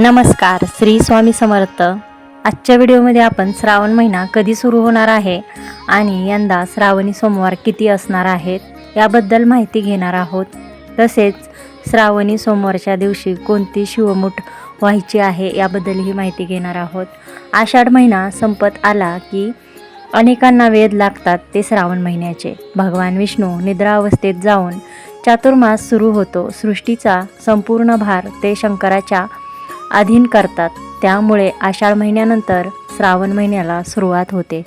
नमस्कार श्री स्वामी समर्थ. आजच्या व्हिडिओमध्ये आपण श्रावण महिना कधी सुरू होणार आहे आणि यंदा श्रावणी सोमवार किती असणार आहेत याबद्दल माहिती घेणार आहोत. तसेच श्रावणी सोमवारच्या दिवशी कोणती शिवमूठ व्हायची आहे याबद्दलही माहिती घेणार आहोत. आषाढ महिना संपत आला की अनेकांना वेध लागतात ते श्रावण महिन्याचे. भगवान विष्णू निद्रा अवस्थेत जाऊन चातुर्मास सुरू होतो. सृष्टीचा संपूर्ण भार ते शंकराच्या अधीन करतात. त्यामुळे आषाढ महिन्यानंतर श्रावण महिन्याला सुरुवात होते.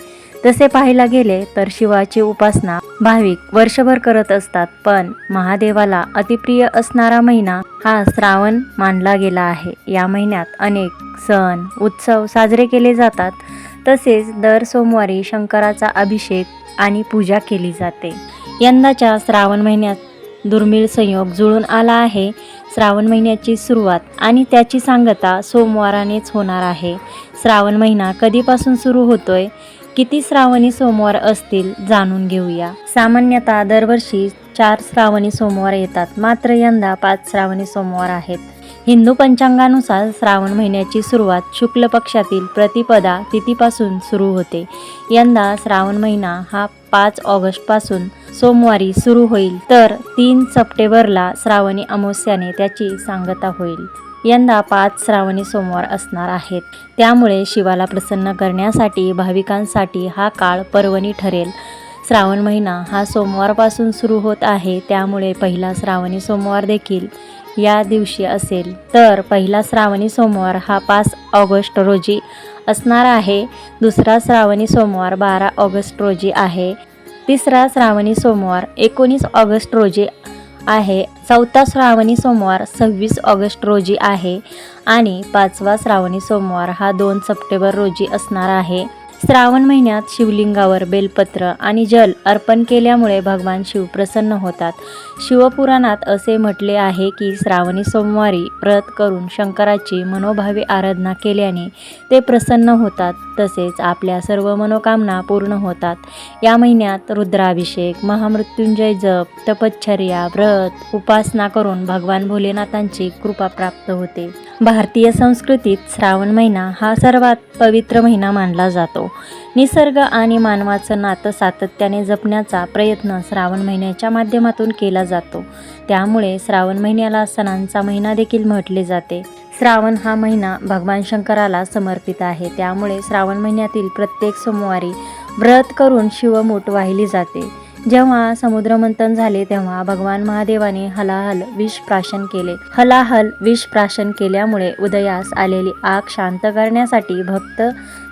तसे पाहायला गेले तर शिवाची उपासना भाविक वर्षभर करत असतात पण महादेवाला अतिप्रिय असणारा महिना हा श्रावण मानला गेला आहे. या महिन्यात अनेक सण उत्सव साजरे केले जातात. तसेच दर सोमवारी शंकराचा अभिषेक आणि पूजा केली जाते. यंदाच्या श्रावण महिन्यात दुर्मिळ संयोग जुळून आला आहे. श्रावण महिन्याची सुरुवात आणि त्याची सांगता सोमवारानेच होणार आहे. श्रावण महिना कधीपासून सुरू होतोय? किती श्रावणी सोमवार असतील जाणून घेऊया. सामान्यतः दरवर्षी चार श्रावणी सोमवार येतात. मात्र यंदा पाच श्रावणी सोमवार आहेत. हिंदू पंचांगानुसार श्रावण महिन्याची सुरुवात शुक्ल पक्षातील प्रतिपदा तिथीपासून सुरू होते. यंदा श्रावण महिना हा पाच ऑगस्टपासून सोमवारी सुरू होईल. तर तीन सप्टेंबरला श्रावणी अमावस्याने त्याची सांगता होईल. यंदा पाच श्रावणी सोमवार असणार आहेत. त्यामुळे शिवाला प्रसन्न करण्यासाठी भाविकांसाठी हा काळ पर्वणी ठरेल. श्रावण महिना हा सोमवारपासून सुरू होत आहे. त्यामुळे पहिला श्रावणी सोमवार देखील या दिवशी असेल. तर पहिला श्रावणी सोमवार हा पाच ऑगस्ट रोजी असणार आहे. दुसरा श्रावणी सोमवार बारा ऑगस्ट रोजी आहे. तिसरा श्रावणी सोमवार एकोणीस ऑगस्ट रोजी आहे. चौथा श्रावणी सोमवार सव्वीस ऑगस्ट रोजी आहे. आणि पाचवा श्रावणी सोमवार हा दोन सप्टेंबर रोजी असणार आहे. श्रावण महिन्यात शिवलिंगावर बेलपत्र आणि जल अर्पण केल्यामुळे भगवान शिव प्रसन्न होतात. शिवपुराणात असे म्हटले आहे की श्रावणी सोमवारी व्रत करून शंकराची मनोभावी आराधना केल्याने ते प्रसन्न होतात तसेच आपल्या सर्व मनोकामना पूर्ण होतात. या महिन्यात रुद्राभिषेक महामृत्युंजय जप तपश्चर्या व्रत उपासना करून भगवान भोलेनाथांची कृपा प्राप्त होते. भारतीय संस्कृतीत श्रावण महिना हा सर्वात पवित्र महिना मानला जातो. निसर्ग आणि मानवाचं नातं सातत्याने जपण्याचा प्रयत्न श्रावण महिन्याच्या माध्यमातून केला जातो. त्यामुळे श्रावण महिन्याला सणांचा महिना देखील म्हटले जाते. श्रावण हा महिना भगवान शंकराला समर्पित आहे. त्यामुळे श्रावण महिन्यातील प्रत्येक सोमवारी व्रत करून शिवमूठ वाहिली जाते. जेव्हा समुद्रमंथन झाले तेव्हा भगवान महादेवाने हलाहल विष प्राशन केले. हलाहल विष प्राशन केल्यामुळे उदयास आलेली आग शांत करण्यासाठी भक्त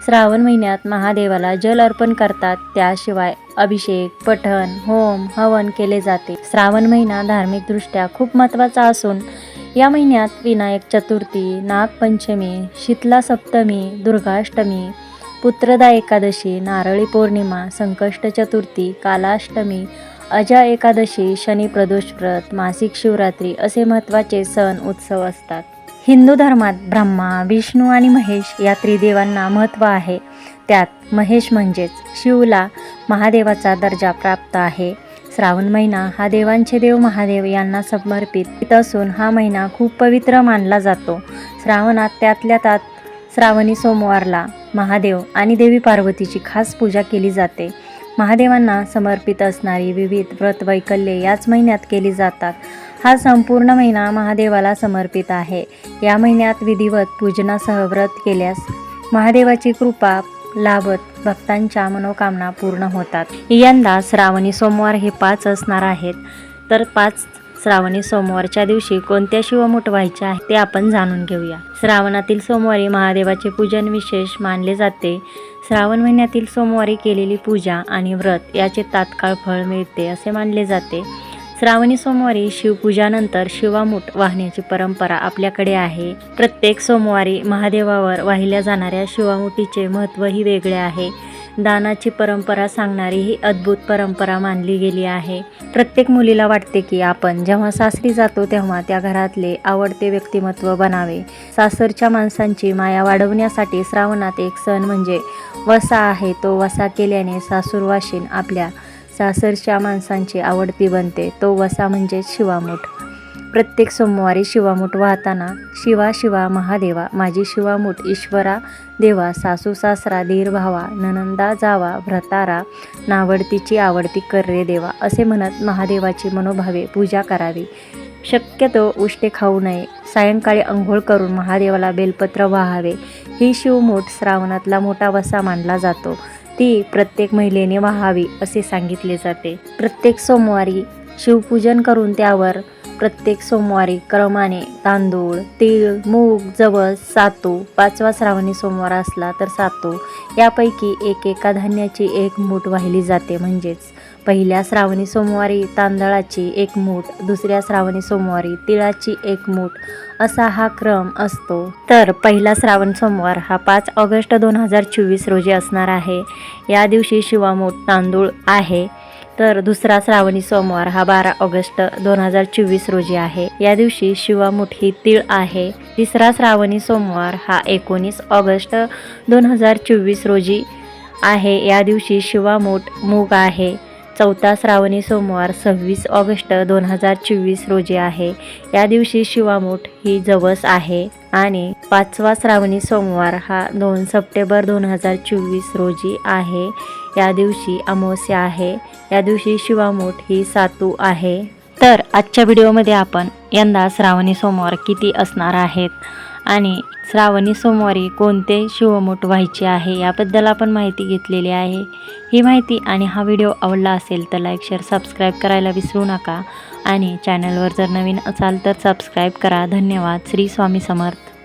श्रावण महिन्यात महादेवाला जल अर्पण करतात. त्याशिवाय अभिषेक पठण होम हवन केले जाते. श्रावण महिना धार्मिकदृष्ट्या खूप महत्त्वाचा असून या महिन्यात विनायक चतुर्थी नागपंचमी शीतला सप्तमी दुर्गाष्टमी पुत्रदा एकादशी नारळी पौर्णिमा संकष्ट चतुर्थी कालाष्टमी अजा एकादशी शनी प्रदोष व्रत मासिक शिवरात्री असे महत्त्वाचे सण उत्सव असतात. हिंदू धर्मात ब्रह्मा विष्णू आणि महेश या त्रिदेवांना महत्त्व आहे. त्यात महेश म्हणजेच शिवला महादेवाचा दर्जा प्राप्त आहे. श्रावण महिना हा देवांचे देव महादेव यांना समर्पित असून हा महिना खूप पवित्र मानला जातो. श्रावणात त्यातल्या त्यात श्रावणी सोमवारला महादेव आणि देवी पार्वतीची खास पूजा केली जाते. महादेवांना समर्पित असणारी विविध व्रत वैकल्ये याच महिन्यात केली जातात. हा संपूर्ण महिना महादेवाला समर्पित आहे. या महिन्यात विधिवत पूजनासह व्रत केल्यास महादेवाची कृपा लाभत भक्तांच्या मनोकामना पूर्ण होतात. यंदा श्रावणी सोमवार हे पाच असणार आहेत. तर पाच श्रावणी सोमवारच्या दिवशी कोणत्या शिवमुठ व्हायचे आहे ते आपण जाणून घेऊया. श्रावणातील सोमवारी महादेवाचे पूजन विशेष मानले जाते. श्रावण महिन्यातील सोमवारी केलेली पूजा आणि व्रत याचे तात्काळ फळ मिळते असे मानले जाते. श्रावणी सोमवारी शिवपूजानंतर शिवामूठ वाहण्याची परंपरा आपल्याकडे आहे. प्रत्येक सोमवारी महादेवावर वाहिल्या जाणाऱ्या शिवामुठीचे महत्त्वही वेगळे आहे. दानाची परंपरा सांगणारी ही अद्भुत परंपरा मानली गेली आहे. प्रत्येक मुलीला वाटते की आपण जेव्हा सासरी जातो तेव्हा त्या घरातले आवडते व्यक्तिमत्व बनावे. सासरच्या माणसांची माया वाढवण्यासाठी श्रावणात एक सण म्हणजे वसा आहे. तो वसा केल्याने सासूरवाशीन आपल्या सासरच्या माणसांची आवडती बनते. तो वसा म्हणजे शिवामूठ. प्रत्येक सोमवारी शिवामूठ वाहताना शिवा शिवा महादेवा माझी शिवामूठ ईश्वरा देवा सासू सासरा धीर भावा ननंदा जावा भ्रतारा नावडतीची आवडती कर्रे देवा असे म्हणत महादेवाची मनोभावे पूजा करावी. शक्यतो उष्टे खाऊ नये. सायंकाळी अंघोळ करून महादेवाला बेलपत्र वाहावे. ही शिवमूठ श्रावणातला मोठा वसा मानला जातो. ती प्रत्येक महिलेने वाहावी असे सांगितले जाते. प्रत्येक सोमवारी शिवपूजन करून त्यावर प्रत्येक सोमवारी क्रमाने तांदूळ तीळ मूग जवस सातू पाचवा श्रावणी सोमवार असला तर सातू. यापैकी एक एका धान्याची एक मूठ वाहिली जाते म्हणजेच पहिल्या श्रावणी सोमवारी तांदळाची एक मूठ दुसऱ्या श्रावणी सोमवारी तिळाची एक मूठ असा हा क्रम असतो. तर पहिला श्रावण सोमवार हा पाच ऑगस्ट दोन हजार चोवीस रोजी असणार आहे. या दिवशी शिवामूठ तांदूळ आहे. तर दुसरा श्रावणी सोमवार हा बारा ऑगस्ट दोन हजार चोवीस रोजी आहे. या दिवशी शिवामूठ ही तीळ आहे. तिसरा श्रावणी सोमवार हा एकोणीस ऑगस्ट दोन हजार चोवीस रोजी आहे. या दिवशी शिवामूठ मूग आहे. चौथा श्रावणी सोमवार सव्वीस ऑगस्ट दोन हजार चोवीस रोजी आहे. या दिवशी शिवामूठ ही जवस आहे आणि पाचवा श्रावणी सोमवार हा दोन सप्टेंबर दोन हजार चोवीस रोजी आहे. या दिवशी अमावस्या आहे. या दिवशी शिवामूठ ही सातू आहे. तर आजच्या व्हिडिओमध्ये आपण यंदा श्रावणी सोमवार किती असणार आहेत आणि श्रावणी सोमवारी कोणते शिवमूठ व्हायचे आहे याबद्दल आपण माहिती घेतलेली आहे. ही माहिती आणि हा व्हिडिओ आवडला असेल तर लाईक शेअर सबस्क्राईब करायला विसरू नका. आणि चॅनलवर जर नवीन असाल तर सबस्क्राईब करा. धन्यवाद. श्री स्वामी समर्थ.